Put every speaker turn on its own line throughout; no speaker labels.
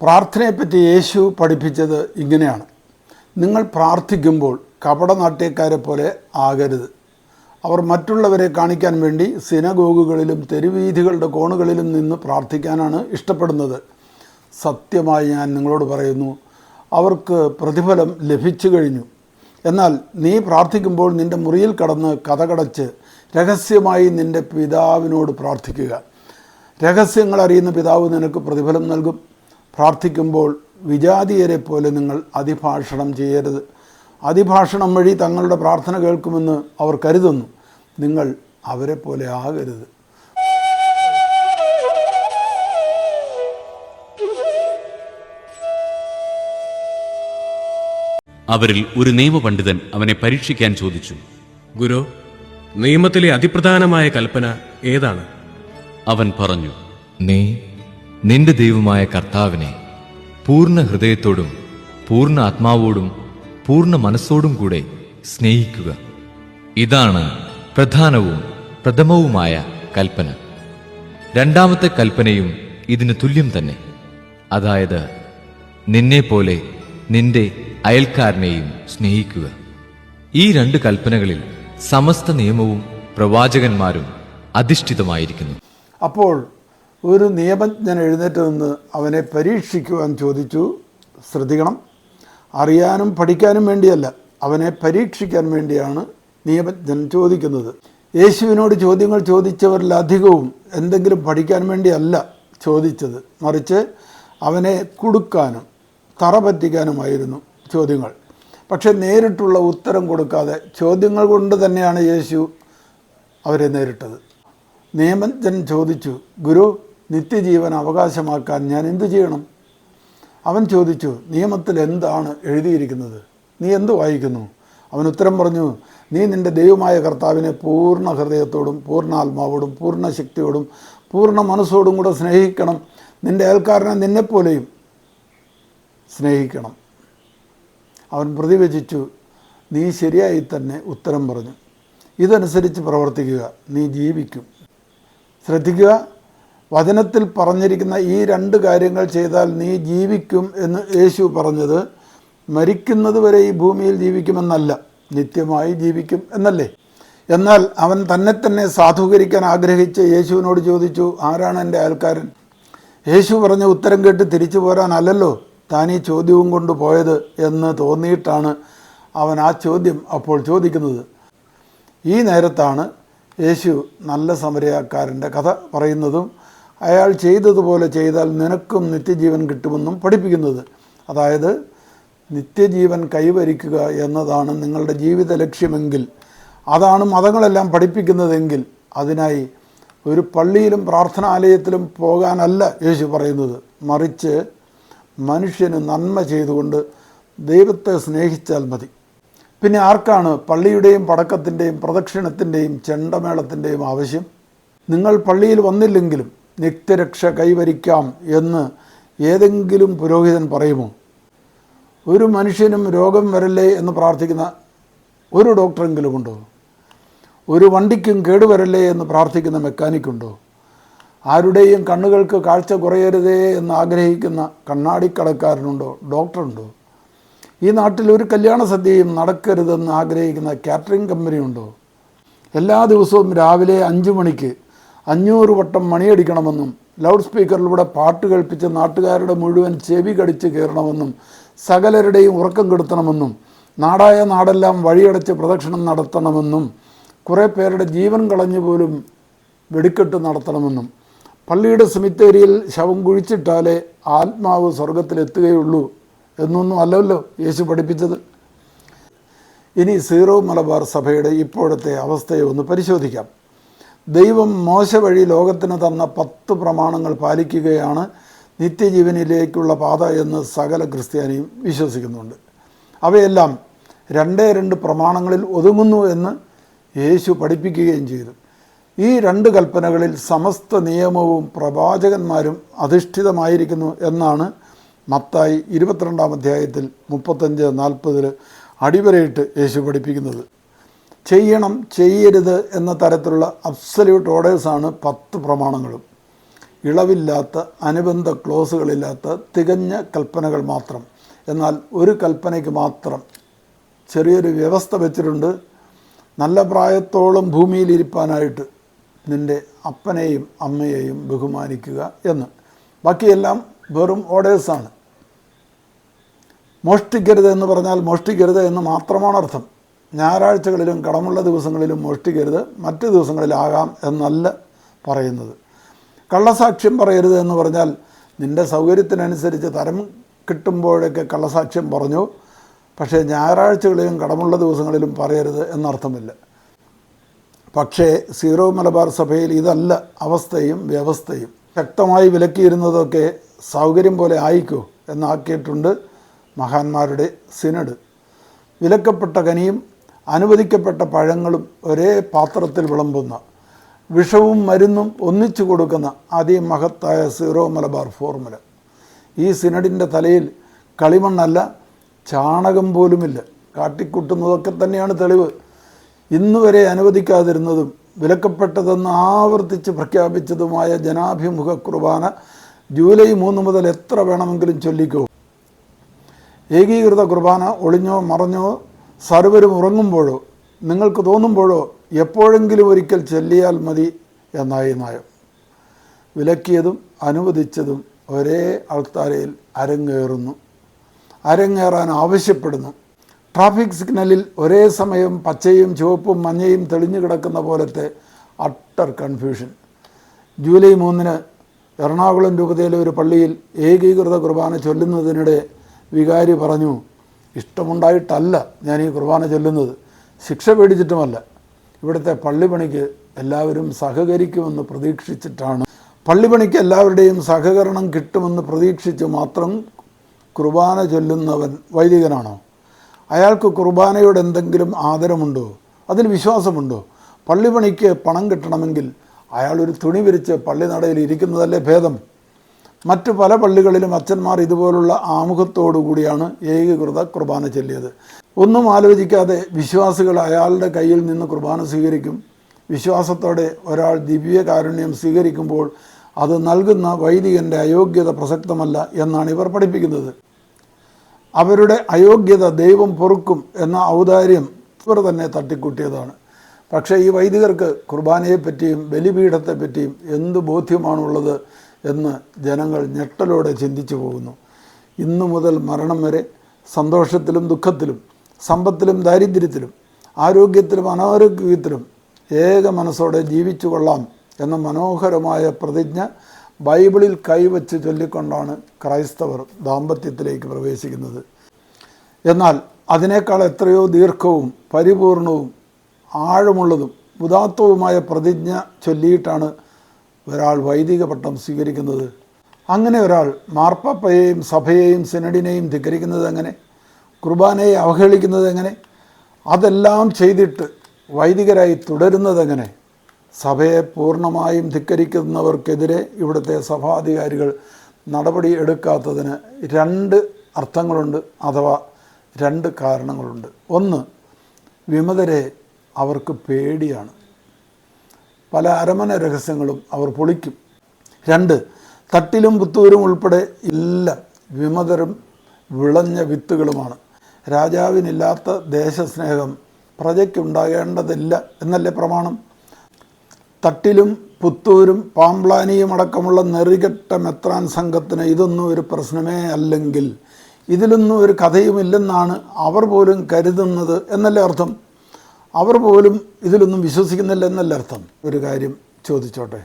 പ്രാർത്ഥനയെപ്പറ്റി യേശു പഠിപ്പിച്ചത് ഇങ്ങനെയാണ്. നിങ്ങൾ പ്രാർത്ഥിക്കുമ്പോൾ കപടനാട്യക്കാരെ പോലെ ആകരുത്. അവർ മറ്റുള്ളവരെ കാണിക്കാൻ വേണ്ടി സിനഗോഗുകളിലും തെരുവീഥികളുടെ കോണുകളിലും നിന്ന് പ്രാർത്ഥിക്കാനാണ് ഇഷ്ടപ്പെടുന്നത്. സത്യമായി ഞാൻ നിങ്ങളോട് പറയുന്നു അവർക്ക് പ്രതിഫലം ലഭിച്ചു കഴിഞ്ഞു. എന്നാൽ നീ പ്രാർത്ഥിക്കുമ്പോൾ നിന്റെ മുറിയിൽ കടന്ന് കഥകടച്ച് രഹസ്യമായി നിന്റെ പിതാവിനോട് പ്രാർത്ഥിക്കുക. രഹസ്യങ്ങൾ അറിയുന്ന പിതാവ് നിനക്ക് പ്രതിഫലം നൽകും. പ്രാർത്ഥിക്കുമ്പോൾ വിജാതീയരെ പോലെ നിങ്ങൾ അതിഭാഷണം ചെയ്യരുത്. അതിഭാഷണം വഴി തങ്ങളുടെ പ്രാർത്ഥന കേൾക്കുമെന്ന് അവർ കരുതുന്നു. നിങ്ങൾ അവരെ പോലെ ആകരുത്.
അവരിൽ ഒരു നിയമപണ്ഡിതൻ അവനെ പരീക്ഷിക്കാൻ ചോദിച്ചു.
ഗുരു നിയമത്തിലെ അതിപ്രധാനമായ കൽപ്പന ഏതാണ്?
അവൻ പറഞ്ഞു
നീ നിന്റെ ദൈവമായ കർത്താവിനെ പൂർണ ഹൃദയത്തോടും പൂർണ ആത്മാവോടും പൂർണ മനസ്സോടും കൂടെ സ്നേഹിക്കുക. ഇതാണ് പ്രധാനവും പ്രഥമവുമായ കൽപ്പന. രണ്ടാമത്തെ കൽപ്പനയും ഇതിന് തുല്യം തന്നെ. അതായത് നിന്നെപ്പോലെ നിന്റെ അയൽക്കാരനെയും സ്നേഹിക്കുക. ഈ രണ്ട് കൽപ്പനകളിൽ സമസ്ത നിയമവും പ്രവാചകന്മാരും അധിഷ്ഠിതമായിരിക്കുന്നു.
അപ്പോൾ ഒരു നിയമജ്ഞൻ എഴുന്നേറ്റ് നിന്ന് അവനെ പരീക്ഷിക്കുവാൻ ചോദിച്ചു ശ്രദ്ധിക്കണം. അറിയാനും പഠിക്കാനും വേണ്ടിയല്ല അവനെ പരീക്ഷിക്കാൻ വേണ്ടിയാണ് നിയമജ്ഞൻ ചോദിക്കുന്നത്. യേശുവിനോട് ചോദ്യങ്ങൾ ചോദിച്ചവരിലധികവും എന്തെങ്കിലും പഠിക്കാൻ വേണ്ടിയല്ല ചോദിച്ചത്. മറിച്ച് അവനെ കുടുക്കാനും തറ പറ്റിക്കാനുമായിരുന്നു ചോദ്യങ്ങൾ. പക്ഷെ നേരിട്ടുള്ള ഉത്തരം കൊടുക്കാതെ ചോദ്യങ്ങൾ കൊണ്ട് തന്നെയാണ് യേശു അവരെ നേരിട്ടത്. നിയമജ്ഞൻ ചോദിച്ചു ഗുരു നിത്യജീവൻ അവകാശമാക്കാൻ ഞാൻ എന്തു ചെയ്യണം? അവൻ ചോദിച്ചു നിയമത്തിൽ എന്താണ് എഴുതിയിരിക്കുന്നത്? നീ എന്ത് വായിക്കുന്നു? അവൻ ഉത്തരം പറഞ്ഞു നീ നിന്റെ ദൈവമായ കർത്താവിനെ പൂർണ ഹൃദയത്തോടും പൂർണ ആത്മാവോടും പൂർണ ശക്തിയോടും പൂർണ മനസ്സോടും കൂടെ സ്നേഹിക്കണം. നിന്റെ അയൽക്കാരനെ നിന്നെപ്പോലെയും സ്നേഹിക്കണം. അവൻ പ്രതിവചിച്ചു നീ ശരിയായി തന്നെ ഉത്തരം പറഞ്ഞു. ഇതനുസരിച്ച് പ്രവർത്തിക്കുക. നീ ജീവിക്കും. ശ്രദ്ധിക്കുക വചനത്തിൽ പറഞ്ഞിരിക്കുന്ന ഈ രണ്ട് കാര്യങ്ങൾ ചെയ്താൽ നീ ജീവിക്കും എന്ന് യേശു പറഞ്ഞത്. മരിക്കുന്നത് വരെ ഈ ഭൂമിയിൽ ജീവിക്കുമെന്നല്ല നിത്യമായി ജീവിക്കും എന്നല്ലേ? എന്നാൽ അവൻ തന്നെ തന്നെ സാധൂകരിക്കാൻ ആഗ്രഹിച്ച് യേശുവിനോട് ചോദിച്ചു ആരാണ് എന്റെ അയൽക്കാരൻ? യേശു പറഞ്ഞ ഉത്തരം കേട്ട് തിരിച്ചു പോരാനല്ലല്ലോ താൻ ഈ ചോദ്യവും കൊണ്ട് പോയത് എന്ന് തോന്നിയിട്ടാണ് അവൻ ആ ചോദ്യം അപ്പോൾ ചോദിക്കുന്നത്. ഈ നേരത്താണ് യേശു നല്ല സമരക്കാരന്റെ കഥ പറയുന്നതും അയാൾ ചെയ്തതുപോലെ ചെയ്താൽ നിനക്കും നിത്യജീവൻ കിട്ടുമെന്നും പഠിപ്പിക്കുന്നത്. അതായത് നിത്യജീവൻ കൈവരിക്കുക എന്നതാണ് നിങ്ങളുടെ ജീവിത ലക്ഷ്യമെങ്കിൽ. അതാണ് മതങ്ങളെല്ലാം പഠിപ്പിക്കുന്നതെങ്കിൽ അതിനായി ഒരു പള്ളിയിലും പ്രാർത്ഥനാലയത്തിലും പോകാനല്ല യേശു പറയുന്നത്. മറിച്ച് മനുഷ്യന് നന്മ ചെയ്തുകൊണ്ട് ദൈവത്തെ സ്നേഹിച്ചാൽ മതി. പിന്നെ ആർക്കാണ് പള്ളിയുടെയും പടക്കത്തിന്റെയും പ്രദക്ഷിണത്തിന്റെയും ചെണ്ടമേളത്തിന്റെയും ആവശ്യം? നിങ്ങൾ പള്ളിയിൽ വന്നില്ലെങ്കിലും നിത്യരക്ഷ കൈവരിക്കാം എന്ന് ഏതെങ്കിലും പുരോഹിതൻ പറയുമോ? ഒരു മനുഷ്യനും രോഗം വരല്ലേ എന്ന് പ്രാർത്ഥിക്കുന്ന ഒരു ഡോക്ടറെങ്കിലും ഉണ്ടോ? ഒരു വണ്ടിക്കും കേടുവരല്ലേ എന്ന് പ്രാർത്ഥിക്കുന്ന മെക്കാനിക്കുണ്ടോ? ആരുടെയും കണ്ണുകൾക്ക് കാഴ്ച കുറയരുതേ എന്ന് ആഗ്രഹിക്കുന്ന കണ്ണാടിക്കടക്കാരനുണ്ടോ? ഡോക്ടറുണ്ടോ? ഈ നാട്ടിൽ ഒരു കല്യാണ സദ്യയും നടക്കരുതെന്ന് ആഗ്രഹിക്കുന്ന കാറ്ററിംഗ് കമ്പനിയുണ്ടോ? എല്ലാ ദിവസവും രാവിലെ അഞ്ച് മണിക്ക് അഞ്ഞൂറ് വട്ടം മണിയടിക്കണമെന്നും ലൗഡ് സ്പീക്കറിലൂടെ പാട്ട് കേൾപ്പിച്ച് നാട്ടുകാരുടെ മുഴുവൻ ചെവി കടിച്ച് കയറണമെന്നും സകലരുടെയും ഉറക്കം കെടുത്തണമെന്നും നാടായ നാടെല്ലാം വഴിയടച്ച് പ്രദക്ഷിണം നടത്തണമെന്നും കുറേ പേരുടെ ജീവൻ കളഞ്ഞു പോലും വെടിക്കെട്ട് നടത്തണമെന്നും പള്ളിയുടെ സെമിത്തേരിയിൽ ശവം കുഴിച്ചിട്ടാലേ ആത്മാവ് സ്വർഗത്തിലെത്തുകയുള്ളൂ എന്നൊന്നും അല്ലല്ലോ യേശു പഠിപ്പിച്ചത്. ഇനി സീറോ മലബാർ സഭയുടെ ഇപ്പോഴത്തെ അവസ്ഥയെ ഒന്ന് പരിശോധിക്കാം. ദൈവം മോശ വഴി ലോകത്തിന് തന്ന പത്ത് പ്രമാണങ്ങൾ പാലിക്കുകയാണ് നിത്യജീവനിലേക്കുള്ള പാത എന്ന് സകല ക്രിസ്ത്യാനിയും വിശ്വസിക്കുന്നുണ്ട്. അവയെല്ലാം രണ്ടേ രണ്ട് പ്രമാണങ്ങളിൽ ഒതുങ്ങുന്നു എന്ന് യേശു പഠിപ്പിക്കുകയും ചെയ്തു. ഈ രണ്ട് കൽപ്പനകളിൽ സമസ്ത നിയമവും പ്രവാചകന്മാരും അധിഷ്ഠിതമായിരിക്കുന്നു എന്നാണ് മത്തായി ഇരുപത്തിരണ്ടാം അധ്യായത്തിൽ മുപ്പത്തഞ്ച് നാൽപ്പതിൽ അടിവരയിട്ട് യേശു പഠിപ്പിക്കുന്നത്. ചെയ്യണം ചെയ്യരുത് എന്ന തരത്തിലുള്ള അബ്സല്യൂട്ട് ഓർഡേഴ്സാണ് പത്ത് പ്രമാണങ്ങളും. ഇളവില്ലാത്ത അനുബന്ധ ക്ലോസുകളില്ലാത്ത തികഞ്ഞ കൽപ്പനകൾ മാത്രം. എന്നാൽ ഒരു കൽപ്പനയ്ക്ക് മാത്രം ചെറിയൊരു വ്യവസ്ഥ വെച്ചിട്ടുണ്ട്. നല്ല പ്രായത്തോളം ഭൂമിയിൽ ഇരിപ്പാനായിട്ട് നിന്റെ അപ്പനെയും അമ്മയെയും ബഹുമാനിക്കുക എന്ന്. ബാക്കിയെല്ലാം വെറും ഓർഡേഴ്സാണ് മോഷ്ടിക്കരുത് എന്ന് പറഞ്ഞാൽ മോഷ്ടിക്കരുത് എന്ന് മാത്രമാണ് അർത്ഥം. ഞായറാഴ്ചകളിലും കടമുള്ള ദിവസങ്ങളിലും മോഷ്ടിക്കരുത് മറ്റ് ദിവസങ്ങളിലാകാം എന്നല്ല പറയുന്നത്. കള്ളസാക്ഷ്യം പറയരുത് എന്ന് പറഞ്ഞാൽ നിന്റെ സൗകര്യത്തിനനുസരിച്ച് തരം കിട്ടുമ്പോഴൊക്കെ കള്ളസാക്ഷ്യം പറഞ്ഞു. പക്ഷേ ഞായറാഴ്ചകളിലും കടമുള്ള ദിവസങ്ങളിലും പറയരുത് എന്നർത്ഥമില്ല. പക്ഷേ സീറോ മലബാർ സഭയിൽ ഇതല്ല അവസ്ഥയും വ്യവസ്ഥയും. ശക്തമായി വിലക്കിയിരുന്നതൊക്കെ സൗകര്യം പോലെ ആയിക്കോ എന്നാക്കിയിട്ടുണ്ട് മഹാന്മാരുടെ സിനഡ്. വിലക്കപ്പെട്ട കനിയും അനുവദിക്കപ്പെട്ട പഴങ്ങളും ഒരേ പാത്രത്തിൽ വിളമ്പുന്ന വിഷവും മരുന്നും ഒന്നിച്ചു കൊടുക്കുന്ന അതിമഹത്തായ സീറോ മലബാർ ഫോർമുല. ഈ സിനഡിന്റെ തലയിൽ കളിമണ്ണല്ല ചാണകം പോലുമില്ല. കാട്ടിക്കൂട്ടുന്നതൊക്കെ തന്നെയാണ് തെളിവ്. ഇന്നുവരെ അനുവദിക്കാതിരുന്നതും വിലക്കപ്പെട്ടതെന്ന് ആവർത്തിച്ച് പ്രഖ്യാപിച്ചതുമായ ജനാഭിമുഖ കുർബാന ജൂലൈ മൂന്ന് മുതൽ എത്ര വേണമെങ്കിലും ചൊല്ലിക്കോ. ഏകീകൃത കുർബാന ഒളിഞ്ഞോ മറഞ്ഞോ സർവരും ഉറങ്ങുമ്പോഴോ നിങ്ങൾക്ക് തോന്നുമ്പോഴോ എപ്പോഴെങ്കിലും ഒരിക്കൽ ചൊല്ലിയാൽ മതി എന്നായി നയം വിലക്കിയതും അനുവദിച്ചതും ഒരേ ആൾത്താരയിൽ അരങ്ങേറുന്നു. അരങ്ങേറാൻ ആവശ്യപ്പെടുന്നു. ട്രാഫിക് സിഗ്നലിൽ ഒരേ സമയം പച്ചയും ചുവപ്പും മഞ്ഞയും തെളിഞ്ഞു കിടക്കുന്ന പോലത്തെ അട്ടർ കൺഫ്യൂഷൻ. ജൂലൈ മൂന്നിന് എറണാകുളം രൂപതയിലെ ഒരു പള്ളിയിൽ ഏകീകൃത കുർബാന ചൊല്ലുന്നതിനിടെ വികാരി പറഞ്ഞു ഇഷ്ടമുണ്ടായിട്ടല്ല ഞാൻ ഈ കുർബാന ചൊല്ലുന്നത്. ശിക്ഷ പേടിച്ചിട്ടുമല്ല. ഇവിടുത്തെ പള്ളിപ്പണിക്ക് എല്ലാവരും സഹകരിക്കുമെന്ന് പ്രതീക്ഷിച്ചിട്ടാണ്. പള്ളിപ്പണിക്ക് എല്ലാവരുടെയും സഹകരണം കിട്ടുമെന്ന് പ്രതീക്ഷിച്ച് മാത്രം കുർബാന ചൊല്ലുന്നവൻ വൈദികനാണോ? അയാൾക്ക് കുർബാനയോട് എന്തെങ്കിലും ആദരമുണ്ടോ? അതിൽ വിശ്വാസമുണ്ടോ? പള്ളിപ്പണിക്ക് പണം കിട്ടണമെങ്കിൽ അയാളൊരു തുണി വിരിച്ച് പള്ളി നടയിൽ ഇരിക്കുന്നതല്ലേ ഭേദം? മറ്റ് പല പള്ളികളിലും അച്ഛന്മാർ ഇതുപോലുള്ള ആമുഖത്തോടു കൂടിയാണ് ഏകീകൃത കുർബാന ചൊല്ലിയത്. ഒന്നും ആലോചിക്കാതെ വിശ്വാസികൾ അയാളുടെ കയ്യിൽ നിന്ന് കുർബാന സ്വീകരിക്കും. വിശ്വാസത്തോടെ ഒരാൾ ദിവ്യ കാരുണ്യം സ്വീകരിക്കുമ്പോൾ അത് നൽകുന്ന വൈദികന്റെ അയോഗ്യത പ്രസക്തമല്ല എന്നാണ് ഇവർ പഠിപ്പിക്കുന്നത്. അവരുടെ അയോഗ്യത ദൈവം പൊറുക്കും എന്ന ഔദാര്യം ഇവർ തന്നെ തട്ടിക്കൂട്ടിയതാണ്. പക്ഷേ ഈ വൈദികർക്ക് കുർബാനയെപ്പറ്റിയും ബലിപീഠത്തെപ്പറ്റിയും എന്ത് ബോധ്യമാണുള്ളത്? എന്ന് ജനങ്ങൾ ഞെട്ടലോടെ ചിന്തിച്ചു പോകുന്നു. ഇന്നു മുതൽ മരണം വരെ സന്തോഷത്തിലും ദുഃഖത്തിലും സമ്പത്തിലും ദാരിദ്ര്യത്തിലും ആരോഗ്യത്തിലും അനാരോഗ്യത്തിലും ഏക മനസ്സോടെ ജീവിച്ചു കൊള്ളാം എന്ന മനോഹരമായ പ്രതിജ്ഞ ബൈബിളിൽ കൈവച്ച് ചൊല്ലിക്കൊണ്ടാണ് ക്രൈസ്തവർ ദാമ്പത്യത്തിലേക്ക് പ്രവേശിക്കുന്നത്. എന്നാൽ അതിനേക്കാൾ എത്രയോ ദീർഘവും പരിപൂർണവും ആഴമുള്ളതും ഉദാത്തവുമായ പ്രതിജ്ഞ ചൊല്ലിയിട്ടാണ് ഒരാൾ വൈദിക പട്ടം സ്വീകരിക്കുന്നത് അങ്ങനെ ഒരാൾ മാർപ്പാപ്പയെയും സഭയെയും സെനഡിനെയും ധിക്കരിക്കുന്നത് എങ്ങനെ കുർബാനയെ അവഹേളിക്കുന്നത് എങ്ങനെ അതെല്ലാം ചെയ്തിട്ട് വൈദികരായി തുടരുന്നത് എങ്ങനെ സഭയെ പൂർണമായും ധിക്കരിക്കുന്നവർക്കെതിരെ ഇവിടുത്തെ സഭാധികാരികൾ നടപടി എടുക്കാത്തതിന് രണ്ട് അർത്ഥങ്ങളുണ്ട് അഥവാ രണ്ട് കാരണങ്ങളുണ്ട്. ഒന്ന് വിമതരെ അവർക്ക് പേടിയാണ്. പല അരമന രഹസ്യങ്ങളും അവർ പൊളിക്കും. രണ്ട് തട്ടിലും പുത്തൂരും ഉൾപ്പെടെ എല്ലാം വിമതരും വിളഞ്ഞ വിത്തുകളുമാണ്. രാജാവിനില്ലാത്ത ദേശസ്നേഹം പ്രജയ്ക്കുണ്ടാകേണ്ടതില്ല എന്നല്ലേ പ്രമാണം? തട്ടിലും പുത്തൂരും പാമ്പ്ലാനിയും അടക്കമുള്ള നെറികെട്ട മെത്രാൻ സംഘത്തിന് ഇതൊന്നും ഒരു പ്രശ്നമേ അല്ലെങ്കിൽ ഇതിലൊന്നും ഒരു കഥയുമില്ലെന്നാണ് അവർ പോലും കരുതുന്നത് എന്നല്ലേ അർത്ഥം? അവർ പോലും ഇതിലൊന്നും വിശ്വസിക്കുന്നില്ല എന്നല്ല അർത്ഥം. ഒരു കാര്യം ചോദിച്ചോട്ടെ.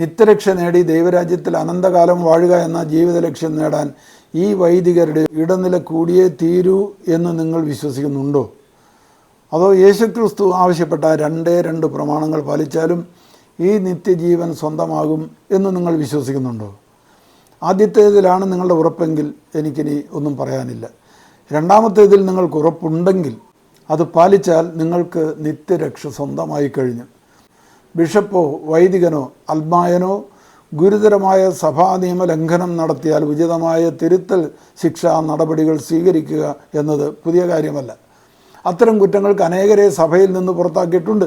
നിത്യരക്ഷ നേടി ദൈവരാജ്യത്തിൽ അനന്തകാലം വാഴുക എന്ന ജീവിത ലക്ഷ്യം നേടാൻ ഈ വൈദികരുടെ ഇടനില കൂടിയേ തീരൂ എന്ന് നിങ്ങൾ വിശ്വസിക്കുന്നുണ്ടോ? അതോ യേശുക്രിസ്തു ആവശ്യപ്പെട്ട രണ്ടേ രണ്ട് പ്രമാണങ്ങൾ പാലിച്ചാലും ഈ നിത്യജീവൻ സ്വന്തമാകും എന്ന് നിങ്ങൾ വിശ്വസിക്കുന്നുണ്ടോ? ആദ്യത്തേതിലാണ് നിങ്ങളുടെ ഉറപ്പെങ്കിൽ എനിക്കിനി ഒന്നും പറയാനില്ല. രണ്ടാമത്തേതിൽ നിങ്ങൾക്ക് ഉറപ്പുണ്ടെങ്കിൽ അത് പാലിച്ചാൽ നിങ്ങൾക്ക് നിത്യരക്ഷ സ്വന്തമായി കഴിഞ്ഞു. ബിഷപ്പോ വൈദികനോ അൽമായനോ ഗുരുതരമായ സഭാ നിയമ ലംഘനം നടത്തിയാൽ ഉചിതമായ തിരുത്തൽ ശിക്ഷാ നടപടികൾ സ്വീകരിക്കുക എന്നത് പുതിയ കാര്യമല്ല. അത്തരം കുറ്റങ്ങൾക്ക് അനേകരെ സഭയിൽ നിന്ന് പുറത്താക്കിയിട്ടുണ്ട്.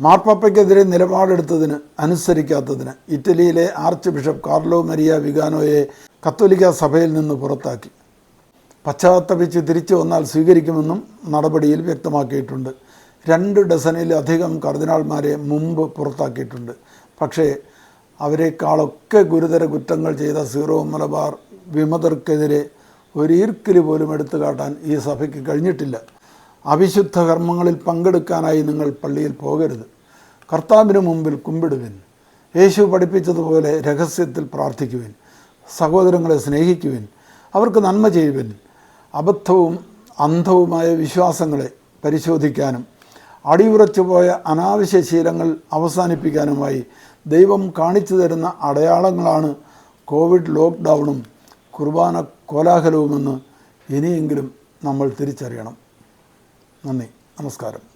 മാർപ്പാപ്പയ്ക്കെതിരെ നിലപാടെടുത്തതിന് അനുസരിക്കാത്തതിന് ഇറ്റലിയിലെ ആർച്ച് ബിഷപ്പ് കാർലോ മരിയ വിഗാനോയെ കത്തോലിക്ക സഭയിൽ നിന്ന് പുറത്താക്കി. പശ്ചാത്തപിച്ച് തിരിച്ചു വന്നാൽ സ്വീകരിക്കുമെന്നും നടപടിയിൽ വ്യക്തമാക്കിയിട്ടുണ്ട്. രണ്ട് ഡസനിലധികം കർദിനാൾമാരെ മുമ്പ് പുറത്താക്കിയിട്ടുണ്ട്. പക്ഷേ അവരെക്കാളൊക്കെ ഗുരുതര കുറ്റങ്ങൾ ചെയ്ത സീറോ മലബാർ വിമതർക്കെതിരെ ഒരു ഈർക്കിലി പോലും എടുത്തു കാട്ടാൻ ഈ സഭയ്ക്ക് കഴിഞ്ഞിട്ടില്ല. അവിശുദ്ധ കർമ്മങ്ങളിൽ പങ്കെടുക്കാനായി നിങ്ങൾ പള്ളിയിൽ പോകരുത്. കർത്താവിന് മുമ്പിൽ കുമ്പിടുവിൻ. യേശു പഠിപ്പിച്ചതുപോലെ രഹസ്യത്തിൽ പ്രാർത്ഥിക്കുവിൻ. സഹോദരങ്ങളെ സ്നേഹിക്കുവിൻ. അവർക്ക് നന്മ ചെയ്യുവിൻ. അബദ്ധവും അന്ധവുമായ വിശ്വാസങ്ങളെ പരിശോധിക്കാനും അടിയുറച്ചു പോയ അനാവശ്യ ശീലങ്ങൾ അവസാനിപ്പിക്കാനുമായി ദൈവം കാണിച്ചു തരുന്ന അടയാളങ്ങളാണ് കോവിഡ് ലോക്ക്ഡൗണും കുർബാന കോലാഹലവുമെന്ന് ഇനിയെങ്കിലും നമ്മൾ തിരിച്ചറിയണം. നന്ദി. നമസ്കാരം.